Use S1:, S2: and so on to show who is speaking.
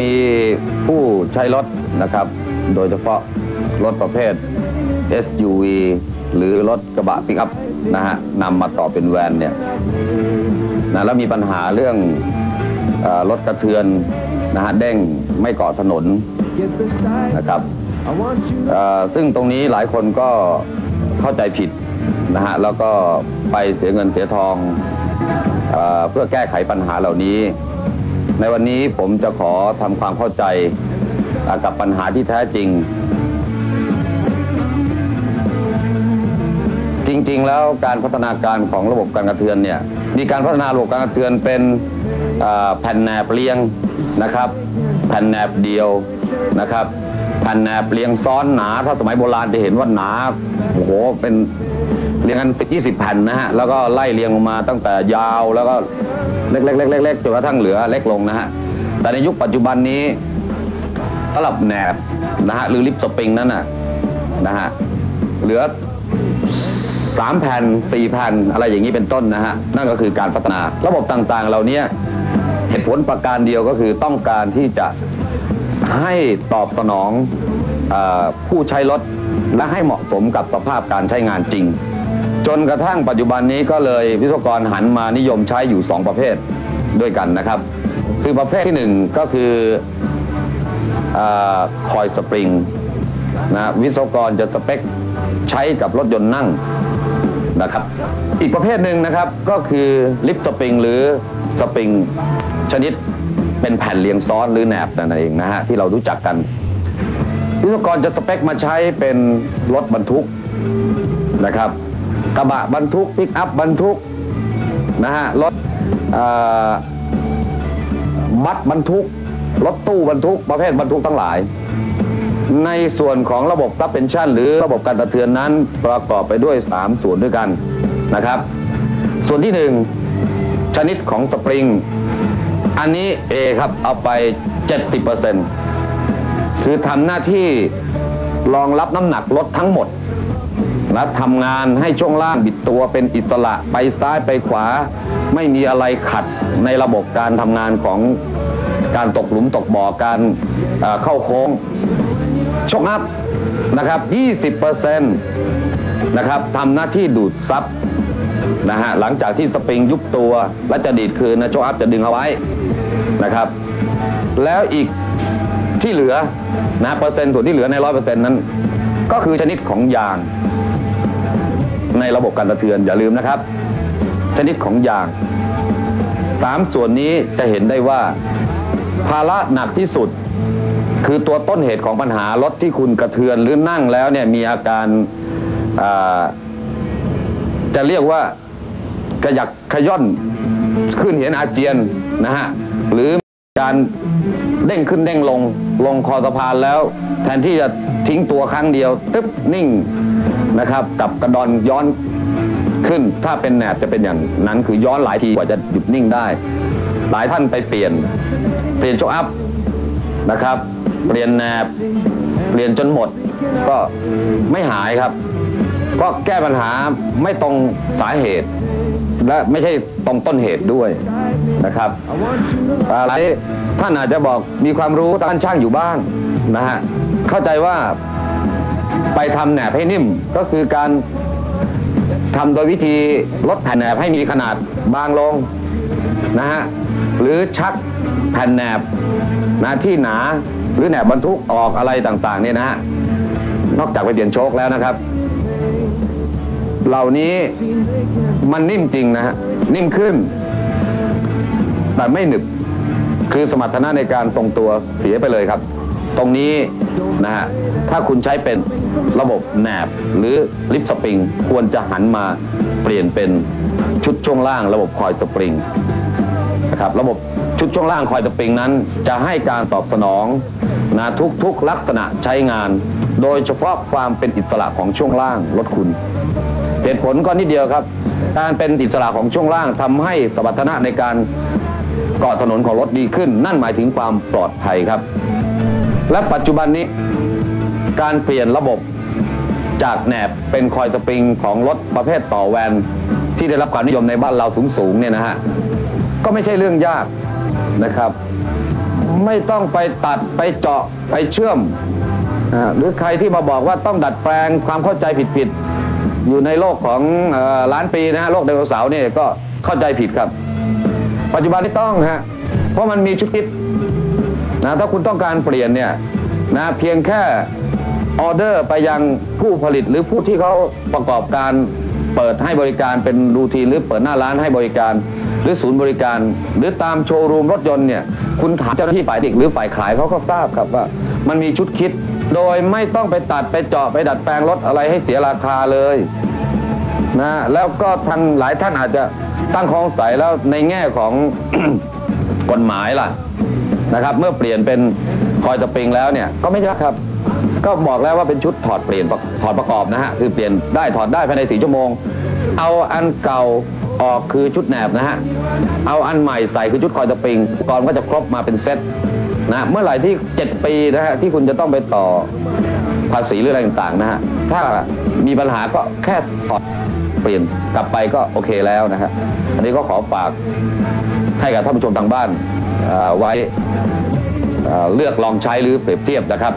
S1: มีผู้ใช้รถนะครับ โดยเฉพาะรถประเภท SUV หรือรถกระบะปิกอัพนะฮะนำมาต่อเป็นแวนเนี่ยนะแล้วมีปัญหาเรื่องอรถกระเทือนนะฮะเด้งไม่เกาะถนนนะครับซึ่งตรงนี้หลายคนก็เข้าใจผิดนะฮะแล้วก็ไปเสียเงินเสียทองอเพื่อแก้ไขปัญหาเหล่านี้ ในวันนี้ผมจะขอทำความเข้าใจากับปัญหาที่แท้จริง จริง ๆ แล้วการพัฒนาการของระบบการกระเทือนเนี่ยมีการพัฒนาระบบการกระเทือนเป็นแผ่นแหนบเรียงนะครับ แผ่นแหนบเดียวนะครับแผ่นแหนบเรียงซ้อนหนาถ้าสมัยโบราณจะเห็นว่าหนาโอ้โหเป็นเรียงกันติด20แผ่นนะฮะแล้วก็ไล่เรียงลงมาตั้งแต่ยาวแล้วก็ เล็กๆๆๆๆจนกระทั่งเหลือเล็กลงนะฮะแต่ในยุคปัจจุบันนี้สำหรับแหนบนะฮะหรือลิปสปริงนั้นน่ะนะฮะเหลือสามแผ่นสี่แผ่นอะไรอย่างนี้เป็นต้นนะฮะนั่นก็คือการพัฒนาระบบต่างๆ เหล่านี้เหตุผลประการเดียวก็คือต้องการที่จะให้ตอบสนองอผู้ใช้รถและให้เหมาะสมกับสภาพการใช้งานจริง จนกระทั่งปัจจุบันนี้ก็เลยวิศวกรหันมานิยมใช้อยู่ 2 ประเภทด้วยกันนะครับ คือประเภทที่หนึ่งก็คือคอยสปริงนะวิศวกรจะสเปคใช้กับรถยนต์นั่งนะครับ อีกประเภทหนึ่งนะครับก็คือลิฟต์สปริงหรือสปริงชนิดเป็นแผ่นเรียงซ้อนหรือแหนบนั่นเองนะฮะที่เรารู้จักกัน วิศวกรจะสเปคมาใช้เป็นรถบรรทุกนะครับ กระบะบรรทุกปิกอัพบรรทุกนะฮะรถบัสบรรทุก รถตู้บรรทุกประเภทบรรทุกทั้งหลาย ในส่วนของระบบ suspension หรือระบบการกระเทือนนั้นประกอบไปด้วย 3 ส่วนด้วยกันนะครับ ส่วนที่ 1 ชนิดของสปริง อันนี้ A ครับเอาไป 70%คือทำหน้าที่รองรับน้ำหนักรถทั้งหมด และทำงานให้ช่วงล่างบิดตัวเป็นอิสระไปซ้ายไปขวา ไม่มีอะไรขัดในระบบการทำงานของการตกหลุมตกบ่อการเข้าโค้งชกอัพนะครับ20%นะครับทำหน้าที่ดูดซับนะฮะหลังจากที่สปริงยุบตัวและจะดีดคืนนะชกอัพจะดึงเอาไว้นะครับ แล้วอีกที่เหลือนะเปอร์เซ็นต์ส่วนที่เหลือในร้อยเปอร์เซ็นต์นั้น ก็คือชนิดของยาง ในระบบการกระเทือนอย่าลืมนะครับ ชนิดของยางสามส่วนนี้จะเห็นได้ว่า ภาระหนักที่สุด คือตัวต้นเหตุของปัญหารถที่คุณกระเทือนหรือนั่งแล้วเนี่ยมีอาการจะเรียกว่ากระยักขย่อนขึ้นเห็นอาเจียนนะฮะหรือการเด้งขึ้นเด้งลงลงคอสะพานแล้ว แทนที่จะทิ้งตัวครั้งเดียวตึ๊บนิ่ง นะครับ กับกระดอนย้อนขึ้น ถ้าเป็นแหนบจะเป็นอย่างนั้นคือย้อนหลายทีกว่าจะหยุดนิ่งได้ หลายท่านไปเปลี่ยน เปลี่ยนโชคอัพนะครับ เปลี่ยนแหนบเปลี่ยนจนหมดก็ไม่หายครับ ก็แก้ปัญหาไม่ตรงสาเหตุ และไม่ใช่ตรงต้นเหตุด้วยนะครับอะไรท่านอาจจะบอกมีความรู้ท่านช่างอยู่บ้างนะฮะเข้าใจว่า ไปทำแหนบให้นิ่มก็คือการทำโดยวิธีลดแผ่นแหนบให้มีขนาดบางลงนะฮะหรือชักแผ่นแหนบนะที่หนาหรือแหนบบรรทุกออกอะไรต่างๆเนี่ยนะฮะนอกจากไปเปลี่ยนโชคแล้วนะครับ เหล่านี้มันนิ่มจริงนะฮะนิ่มขึ้น แต่ไม่หนึบคือสมรรถนะในการทรงตัวเสียไปเลยครับ ตรงนี้นะฮะถ้าคุณใช้เป็นระบบแหนบหรือลิฟต์สปริง ควรจะหันมาเปลี่ยนเป็นชุดช่วงล่าง ระบบคอยสปริงนะครับระบบชุดช่วงล่างคอยสปริงนั้น จะให้การตอบสนองนะทุกๆลักษณะใช้งาน โดยเฉพาะความเป็นอิสระของช่วงล่างรถคุณเหตุผลก็นิดเดียวครับ การเป็นอิสระของช่วงล่างทำให้สมรรถนะในการเกาะถนนของรถดีขึ้น นั่นหมายถึงความปลอดภัยครับ และปัจจุบันนี้การเปลี่ยนระบบจากแหนบเป็นคอยสปริงของรถประเภทต่อแวนที่ได้รับความนิยมในบ้านเราสูงสูงๆเนี่ยนะฮะก็ไม่ใช่เรื่องยากนะครับ ไม่ต้องไปตัดไปเจาะไปเชื่อมหรือใครที่มาบอกว่าต้องดัดแปลงความเข้าใจผิดๆอยู่ในโลกของออล้านปีนะฮะโลกไดโนเสาร์เนี่ยก็เข้าใจผิดครับ ปัจจุบันนี้ต้องฮะเพราะมันมีชุดคิด นะถ้าคุณต้องการเปลี่ยนเนี่ยนะเพียงแค่ออเดอร์ไปยังผู้ผลิตหรือผู้ที่เขาประกอบการเปิดให้บริการเป็นรูทีหรือเปิดหน้าร้านให้บริการ หรือศูนย์บริการ หรือตามโชว์รูมรถยนต์เนี่ยคุณถามเจ้าหน้าที่ฝ่ายติกหรือฝ่ายขายเขาก็ทราบครับว่า มันมีชุดคิดโดยไม่ต้องไปตัดไปเจาะไปดัดแปลงรถอะไรให้เสียราคาเลยนะแล้วก็ทางหลายท่านอาจจะตั้งข้อสงสัยแล้วในแง่ของกฎหมายล่ะ นะครับ เมื่อเปลี่ยนเป็นคอยสปริงแล้วเนี่ยก็ไม่ยากครับ ก็บอกแล้วว่าเป็นชุดถอดเปลี่ยนถอดประกอบนะฮะคือเปลี่ยนได้ถอดได้ภายในสี่ชั่วโมง เอาอันเก่าออกคือชุดแหนบนะฮะเอาอันใหม่ใส่คือชุดคอยสปริงก่อนก็จะครบมาเป็นเซ็ตนะเมื่อไหร่ที่ 7 ปีนะฮะที่คุณจะต้องไปต่อภาษีหรืออะไรต่างๆนะฮะถ้ามีปัญหาก็แค่ถอดเปลี่ยนกลับไปก็โอเคแล้วนะฮะอันนี้ก็ขอฝาก ให้กับท่านผู้ชมทางบ้านไว้เลือกลองใช้หรือเปรียบเทียบนะครับ